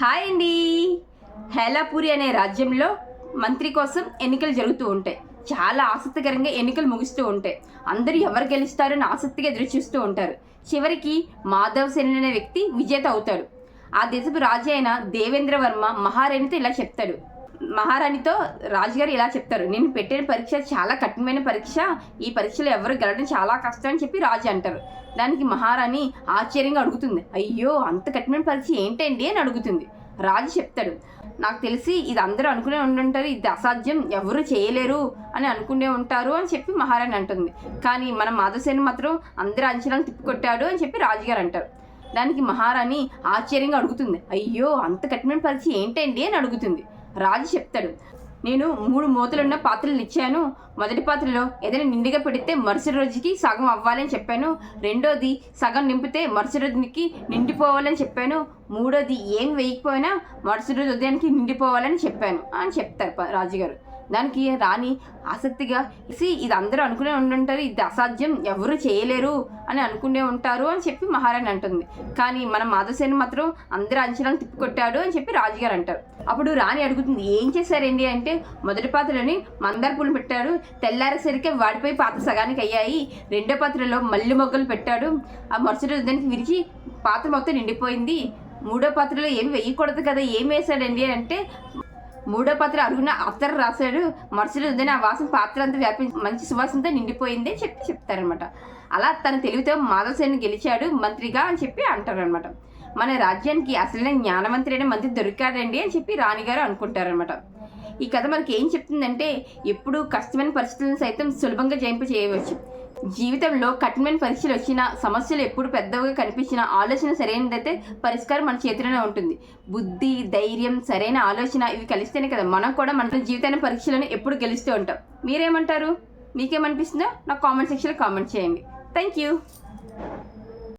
Hi అండి. హేలాపూరి అనే రాజ్యంలో మంత్రి కోసం ఎన్నికలు జరుగుతూ ఉంటాయి. చాలా ఆసక్తికరంగా ఎన్నికలు ముగుస్తూ ఉంటాయి. అందరూ ఎవరు గెలుస్తారని ఆసక్తిగా ఎదురు చూస్తూ ఉంటారు. చివరికి మాధవ్ సేన్ అనే వ్యక్తి విజేత అవుతాడు. ఆ దేశపు రాజు అయిన దేవేంద్ర వర్మ మహారాణితో ఇలా చెప్తాడు. మహారాణితో రాజుగారు ఇలా చెప్తారు నేను పెట్టిన పరీక్ష చాలా కఠినమైన పరీక్ష ఈ పరీక్షలో ఎవరు గెలవడం చాలా కష్టం అని చెప్పి రాజు అంటారు. దానికి మహారాణి ఆశ్చర్యంగా అడుగుతుంది అయ్యో అంత కఠినమైన పరీక్ష ఏంటండి? అని అడుగుతుంది. రాజు చెప్తాడు నాకు తెలిసి ఇది అందరూ అనుకునే ఉండుంటారు ఇది అసాధ్యం ఎవరు చేయలేరు అని అనుకునే ఉంటారు అని చెప్పి మహారాణి అంటుంది. కానీ మన మాధవసేన మాత్రం అందరి అంచనాలు తిప్పికొట్టాడు అని చెప్పి రాజుగారు అంటారు. దానికి మహారాణి ఆశ్చర్యంగా అడుగుతుంది అయ్యో అంత కఠినమైన పరీక్ష ఏంటండి? అని అడుగుతుంది. రాజు చెప్తాడు. నేను మూడు మూతలున్న పాత్రలు ఇచ్చాను. మొదటి పాత్రలో ఏదైనా నిండుగా పెడితే మరుసటి రోజుకి సగం అవ్వాలని చెప్పాను. రెండోది సగం నింపితే మరుసటి రోజుకి నిండిపోవాలని చెప్పాను. మూడోది ఏం వేయకపోయినా మరుసటి రోజు ఉదయానికి నిండిపోవాలని చెప్పాను అని చెప్తారు ప- రాజుగారు. దానికి రాణి ఆసక్తిగా ఇసి ఇది అందరూ అనుకునే ఉండుంటారు ఇది అసాధ్యం ఎవరు చేయలేరు అని అనుకునే ఉంటారు అని చెప్పి మహారాణి అంటుంది. కానీ మన మాధవసేన మాత్రం అందరి అంచనాలు తిప్పికొట్టాడు అని చెప్పి రాజుగారు అంటారు. అప్పుడు రాణి అడుగుతుంది ఏం చేశారండి? అంటే మొదటి పాత్రలోని మందార పూలు పెట్టాడు. తెల్లారేసరికి వాడిపోయి పాత్ర సగానికి అయ్యాయి. రెండో పాత్రలో మల్లి మొగ్గలు పెట్టాడు. ఆ మరుసటి రోజు దానికి విరిచి పాత్ర మొత్తం నిండిపోయింది. మూడో పాత్రలో ఏమి వేయకూడదు కదా ఏం వేసాడండి అంటే మూడో పత్ర అరుగున అత్తర్ రాశాడు మరుసటి రోజున ఆ వాసన పాత్ర అంతా వ్యాపించి మంచి సువాసనతో నిండిపోయింది అని చెప్పి చెప్తారనమాట అలా తన తెలివితో మాధవసేన గెలిచాడు మంత్రిగా అని చెప్పి అంటారనమాట మన రాజ్యానికి అసలైన జ్ఞానవంతుడైన మంత్రి దొరికాడండి అని చెప్పి రాణిగారు అనుకుంటారనమాట ఈ కథ మనకి ఏం చెప్తుందంటే ఎప్పుడు కష్టమైన పరిస్థితులను సైతం సులభంగా జయింప చేయవచ్చు జీవితంలో కఠినమైన పరీక్షలు వచ్చినా సమస్యలు ఎప్పుడు పెద్దవిగా కనిపించినా ఆలోచన సరైనదైతే పరిష్కారం మన చేతిలోనే ఉంటుంది. బుద్ధి ధైర్యం సరైన ఆలోచన ఇవి కలిస్తేనే కదా మనం కూడా మన జీవితాన్ని పరీక్షలను ఎప్పుడు గెలుస్తూ ఉంటాం. మీరేమంటారు? మీకేమనిపిస్తుందో? నాకు కామెంట్ సెక్షన్లో కామెంట్ చేయండి. Thank you.